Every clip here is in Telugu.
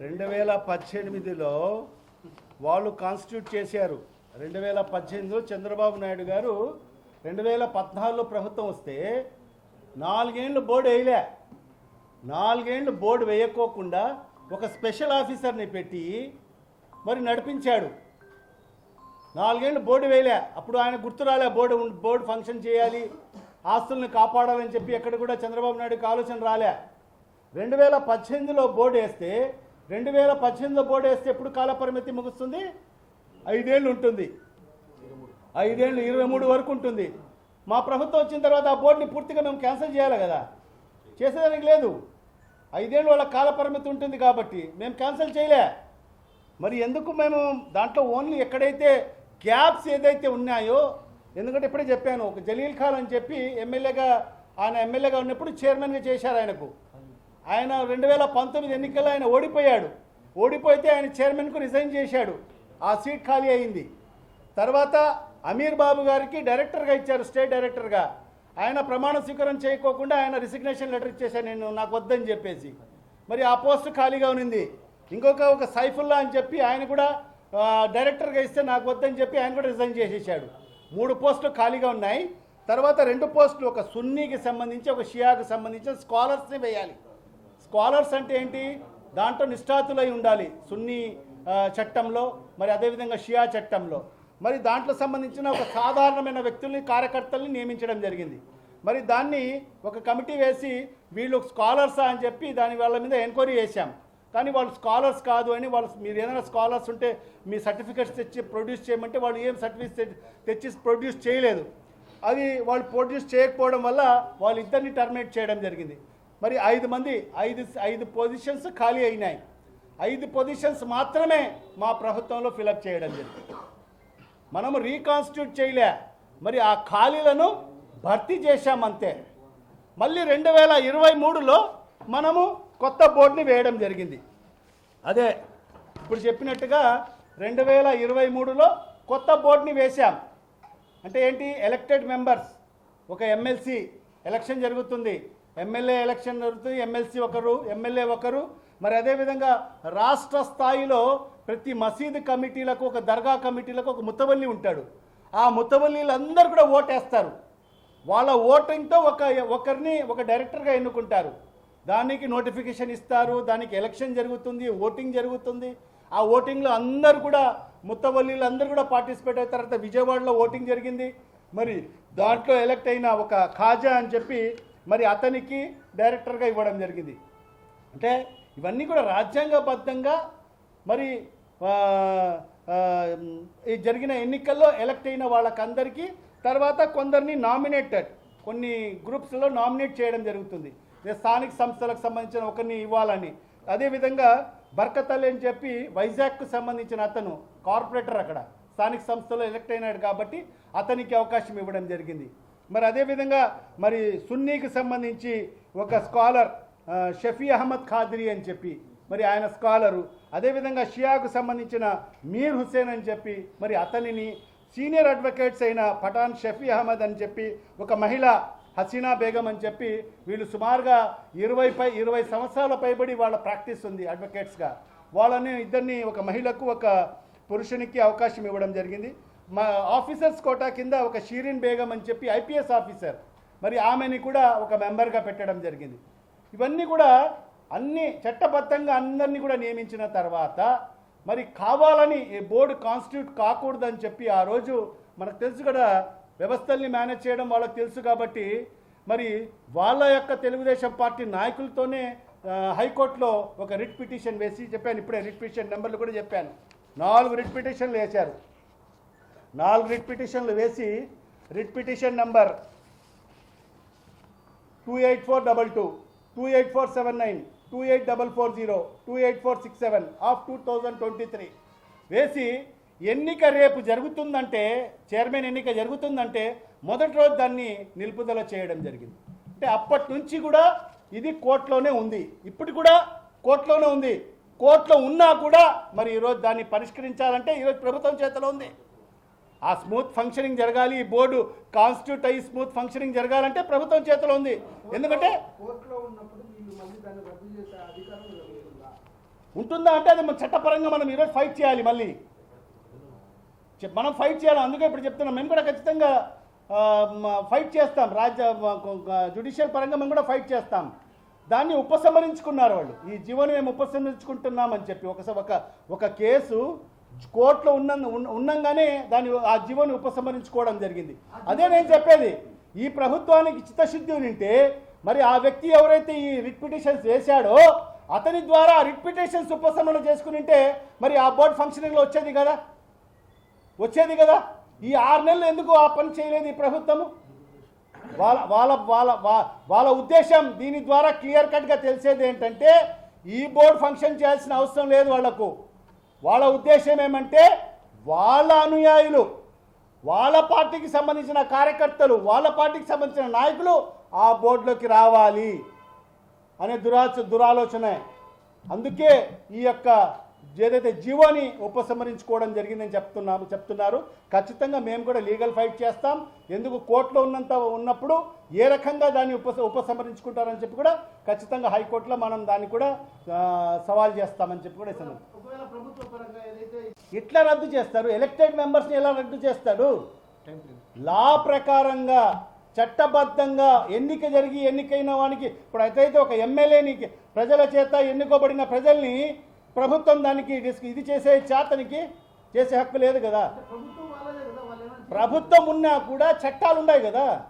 రెండు వేల పద్దెనిమిదిలో వాళ్ళు కాన్స్టిట్యూట్ చేశారు. రెండు వేల పద్దెనిమిదిలో చంద్రబాబు నాయుడు గారు రెండు వేల పద్నాలుగులో ప్రభుత్వం వస్తే నాలుగేండ్లు బోర్డు వేయలే. నాలుగేండ్లు బోర్డు వేయకోకుండా ఒక స్పెషల్ ఆఫీసర్ని పెట్టి మరి నడిపించాడు. నాలుగేళ్ళు బోర్డు వేయలే. అప్పుడు ఆయన గుర్తు రాలే బోర్డు ఉం- బోర్డు ఫంక్షన్ చేయాలి ఆస్తుల్ని కాపాడాలని చెప్పి ఎక్కడ కూడా చంద్రబాబు నాయుడుకి ఆలోచన రాలే. రెండు వేల పద్దెనిమిదిలో బోర్డు వేస్తే రెండు వేల పద్దెనిమిదిలో బోర్డు వేస్తే ఎప్పుడు కాలపరిమితి ముగుస్తుంది? ఐదేళ్ళు ఉంటుంది. ఐదేళ్ళు ఇరవై మూడు వరకు ఉంటుంది. మా ప్రభుత్వం వచ్చిన తర్వాత ఆ బోర్డుని పూర్తిగా మేము క్యాన్సిల్ చేయాలి కదా. చేసేదానికి లేదు. ఐదేళ్ళు వాళ్ళ కాలపరిమితి ఉంటుంది కాబట్టి మేము క్యాన్సిల్ చేయలే. మరి ఎందుకు మేము దాంట్లో ఓన్లీ ఎక్కడైతే గ్యాప్స్ ఏదైతే ఉన్నాయో ఎందుకంటే ఇప్పుడే చెప్పాను ఒక జలీల్ ఖాన్ అని చెప్పి ఎమ్మెల్యేగా ఆయన ఎమ్మెల్యేగా ఉన్నప్పుడు చైర్మన్గా చేశారు ఆయనకు. ఆయన రెండు వేల పంతొమ్మిది ఎన్నికల్లో ఆయన ఓడిపోయాడు. ఓడిపోతే ఆయన చైర్మన్కు రిజైన్ చేశాడు. ఆ సీట్ ఖాళీ అయింది. తర్వాత అమీర్ బాబు గారికి డైరెక్టర్గా ఇచ్చారు స్టేట్ డైరెక్టర్గా. ఆయన ప్రమాణ స్వీకారం చేయకోకుండా ఆయన రిసిగ్నేషన్ లెటర్ ఇచ్చేసాను నేను నాకు వద్దని చెప్పేసి. మరి ఆ పోస్ట్ ఖాళీగా ఉన్నింది. ఇంకొక ఒక సైఫుల్లా అని చెప్పి ఆయన కూడా డైరెక్టర్గా ఇస్తే నాకు వద్దని చెప్పి ఆయన కూడా రిజైన్ చేసేసాడు మూడు పోస్టులు ఖాళీగా ఉన్నాయి. తర్వాత రెండు పోస్టులు ఒక సున్నీకి సంబంధించి ఒక షియాకి సంబంధించిన స్కాలర్స్ని వేయాలి. స్కాలర్స్ అంటే ఏంటి? దాంట్లో నిష్ఠాతులై ఉండాలి సున్నీ చట్టంలో మరి అదేవిధంగా షియా చట్టంలో. మరి దాంట్లో సంబంధించిన ఒక సాధారణమైన వ్యక్తుల్ని కార్యకర్తల్ని నియమించడం జరిగింది. మరి దాన్ని ఒక కమిటీ వేసి వీళ్ళు స్కాలర్సా అని చెప్పి దాని వాళ్ళ మీద ఎంక్వైరీ చేశాం. కానీ వాళ్ళు స్కాలర్స్ కాదు అని వాళ్ళు మీరు ఏదైనా స్కాలర్స్ ఉంటే మీ సర్టిఫికెట్స్ తెచ్చి ప్రొడ్యూస్ చేయమంటే వాళ్ళు ఏం సర్టిఫికేట్ తెచ్చి ప్రొడ్యూస్ చేయలేదు. అది వాళ్ళు ప్రొడ్యూస్ చేయకపోవడం వల్ల వాళ్ళిద్దరిని టర్మినేట్ చేయడం జరిగింది. మరి ఐదు మంది ఐదు ఐదు పొజిషన్స్ ఖాళీ అయినాయి. ఐదు పొజిషన్స్ మాత్రమే మా ప్రభుత్వంలో ఫిలప్ చేయడం జరిగింది. మనము రీకాన్స్టిట్యూట్ చేయలే. మరి ఆ ఖాళీలను భర్తీ చేశామంతే. మళ్ళీ రెండు వేల ఇరవై మూడులో మనము కొత్త బోర్డుని వేయడం జరిగింది. అదే ఇప్పుడు చెప్పినట్టుగా రెండు వేల ఇరవై మూడులో కొత్త బోర్డుని వేశాం. అంటే ఏంటి? ఎలక్టెడ్ మెంబర్స్ ఒక ఎమ్మెల్సీ ఎలక్షన్ జరుగుతుంది. ఎమ్మెల్యే ఎలక్షన్ జరుగుతుంది ఎమ్మెల్సీ ఒకరు ఎమ్మెల్యే ఒకరు. మరి అదేవిధంగా రాష్ట్ర స్థాయిలో ప్రతి మసీదు కమిటీలకు ఒక దర్గా కమిటీలకు ఒక ముత్తవల్లి ఉంటాడు. ఆ ముత్తవల్లీలందరూ కూడా ఓటేస్తారు. వాళ్ళ ఓటింగ్తో ఒక ఒకరిని ఒక డైరెక్టర్గా ఎన్నుకుంటారు. దానికి నోటిఫికేషన్ ఇస్తారు దానికి ఎలక్షన్ జరుగుతుంది ఓటింగ్ జరుగుతుంది. ఆ ఓటింగ్లో అందరు కూడా ముత్తవల్లీలు అందరూ కూడా పార్టిసిపేట్ అయిన తర్వాత విజయవాడలో ఓటింగ్ జరిగింది. మరి దాంట్లో ఎలక్ట్ అయిన ఒక ఖాజా అని చెప్పి మరి అతనికి డైరెక్టర్గా ఇవ్వడం జరిగింది. అంటే ఇవన్నీ కూడా రాజ్యాంగబద్ధంగా మరి ఈ జరిగిన ఎన్నికల్లో ఎలక్ట్ అయిన వాళ్ళకందరికీ తర్వాత కొందరిని నామినేటెడ్ కొన్ని గ్రూప్స్లో నామినేట్ చేయడం జరుగుతుంది. ఇదే స్థానిక సంస్థలకు సంబంధించిన ఒకరిని ఇవ్వాలని. అదేవిధంగా బర్కతల్ అని చెప్పి వైజాగ్కు సంబంధించిన అతను కార్పొరేటర్ అక్కడ స్థానిక సంస్థలో ఎలక్ట్ అయినాడు కాబట్టి అతనికి అవకాశం ఇవ్వడం జరిగింది. మరి అదేవిధంగా మరి సున్నీకి సంబంధించి ఒక స్కాలర్ షఫీ అహ్మద్ ఖాద్రి అని చెప్పి మరి ఆయన స్కాలరు. అదేవిధంగా షియాకు సంబంధించిన మీర్ హుస్సేన్ అని చెప్పి మరి అతనిని సీనియర్ అడ్వకేట్స్ అయిన పఠాన్ షఫీ అహ్మద్ అని చెప్పి ఒక మహిళ హసీనా బేగం అని చెప్పి వీళ్ళు సుమారుగా ఇరవై పై ఇరవై సంవత్సరాల పైబడి వాళ్ళ ప్రాక్టీస్ ఉంది అడ్వకేట్స్గా. వాళ్ళని ఇద్దరిని ఒక మహిళకు ఒక పురుషునికి అవకాశం ఇవ్వడం జరిగింది. మా ఆఫీసర్స్ కోటా కింద ఒక షీరిన్ బేగం అని చెప్పి ఐపీఎస్ ఆఫీసర్. మరి ఆమెని కూడా ఒక మెంబర్గా పెట్టడం జరిగింది. ఇవన్నీ కూడా అన్ని చట్టబద్ధంగా అందరినీ కూడా నియమించిన తర్వాత మరి కావాలని ఈ బోర్డు కాన్స్టిట్యూట్ కాకూడదని చెప్పి ఆ రోజు మనకు తెలుసు కదా వ్యవస్థల్ని మేనేజ్ చేయడం వాళ్ళకి తెలుసు కాబట్టి మరి వాళ్ళ యొక్క తెలుగుదేశం పార్టీ నాయకులతోనే హైకోర్టులో ఒక రిట్ పిటిషన్ వేసి చెప్పాను. ఇప్పుడే రిట్ పిటిషన్ నెంబర్లు కూడా చెప్పాను. నాలుగు రిట్ పిటిషన్లు వేశారు. నాలుగు రిట్ పిటిషన్లు వేసి writ petition number two eight four double two two eight four seven nine two eight double four zero two eight four six seven of two thousand twenty three వేసి ఎన్నిక రేపు జరుగుతుందంటే చైర్మన్ ఎన్నిక జరుగుతుందంటే మొదటి రోజు దాన్ని నిలుపుదల చేయడం జరిగింది. అంటే అప్పటి నుంచి కూడా ఇది కోర్టులోనే ఉంది. ఇప్పుడు కూడా కోర్టులోనే ఉంది. కోర్టులో ఉన్నా కూడా మరి ఈరోజు దాన్ని పరిష్కరించాలంటే ఈరోజు ప్రభుత్వం చేతిలో ఉంది. ఆ స్మూత్ ఫంక్షనింగ్ జరగాలి. ఈ బోర్డు కాన్స్టిట్యూట్ అయ్యి స్మూత్ ఫంక్షనింగ్ జరగాలంటే ప్రభుత్వం చేతిలో ఉంది. ఎందుకంటే ఉంటుందా? అంటే అది మన చట్టపరంగా మనం ఈరోజు ఫైట్ చేయాలి మళ్ళీ. మనం ఫైట్ చేయాలి. అందుకే ఇప్పుడు చెప్తున్నాం. మేము కూడా ఖచ్చితంగా ఫైట్ చేస్తాం. రాజ్య జుడిషియల్ పరంగా మేము కూడా ఫైట్ చేస్తాం. దాన్ని ఉపసంహరించుకున్నారు వాళ్ళు. ఈ జీవోని మేము ఉపసంహరించుకుంటున్నామని చెప్పి ఒక ఒక ఒక కేసు కోర్టులో ఉన్న ఉన్నంగానే దాని ఆ జీవోని ఉపసంహరించుకోవడం జరిగింది. అదే నేను చెప్పేది ఈ ప్రభుత్వానికి చిత్తశుద్ధి ఉంటే మరి ఆ వ్యక్తి ఎవరైతే ఈ రిట్ పిటిషన్స్ వేశాడో అతని ద్వారా రిట్ పిటిషన్స్ ఉపశమనం చేసుకుని మరి ఆ బోర్డు ఫంక్షనింగ్లో వచ్చేది కదా? వచ్చేది కదా? ఈ ఆరు నెలలు ఎందుకు ఆ పని చేయలేదు ఈ ప్రభుత్వము? వాళ్ళ వాళ్ళ వాళ్ళ వాళ్ళ ఉద్దేశం దీని ద్వారా క్లియర్ కట్గా తెలిసేది ఏంటంటే ఈ బోర్డు ఫంక్షన్ చేయాల్సిన అవసరం లేదు వాళ్ళకు వాళ్ళ ఉద్దేశం ఏమంటే వాళ్ళ అనుయాయులు వాళ్ళ పార్టీకి సంబంధించిన కార్యకర్తలు వాళ్ళ పార్టీకి సంబంధించిన నాయకులు ఆ బోర్డులోకి రావాలి అనే దురాచ దురాలోచన. అందుకే ఈ యొక్క ఏదైతే జీవోని ఉపసంహరించుకోవడం జరిగిందని చెప్తున్నాము చెప్తున్నారు ఖచ్చితంగా మేము కూడా లీగల్ ఫైట్ చేస్తాం. ఎందుకు కోర్టులో ఉన్నంత ఉన్నప్పుడు ఏ రకంగా దాన్ని ఉప ఉపసంహరించుకుంటారని చెప్పి కూడా ఖచ్చితంగా హైకోర్టులో మనం దాన్ని కూడా సవాల్ చేస్తామని చెప్పి కూడా ఇస్తున్నాం. ఎట్లా రద్దు చేస్తారు. ఎలక్టెడ్ మెంబర్స్ని ఎలా రద్దు చేస్తాడు? లా ప్రకారంగా చట్టబద్ధంగా ఎన్నిక జరిగి ఎన్నికైన వానికి ఇప్పుడు అయితే ఒక ఎమ్మెల్యేని ప్రజల చేత ఎన్నుకోబడిన ప్రజల్ని ప్రభుత్వం దానికి ఇది చేసే చేతనికి చేసే హక్కు లేదు కదా. ప్రభుత్వం ఉన్నా కూడా చట్టాలు ఉన్నాయి కదా.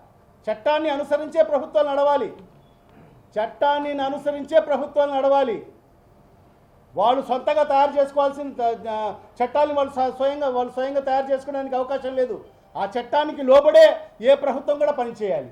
చట్టాన్ని అనుసరించే ప్రభుత్వాలు నడవాలి. చట్టాన్ని అనుసరించే ప్రభుత్వాలు నడవాలి. వాళ్ళు సొంతంగా తయారు చేసుకోవాల్సిన త- చట్టాన్ని వాళ్ళు స్వయంగా వాళ్ళు స్వయంగా తయారు చేసుకోవడానికి అవకాశం లేదు. ఆ చట్టానికి లోబడే ఏ ప్రభుత్వం కూడా పనిచేయాలి.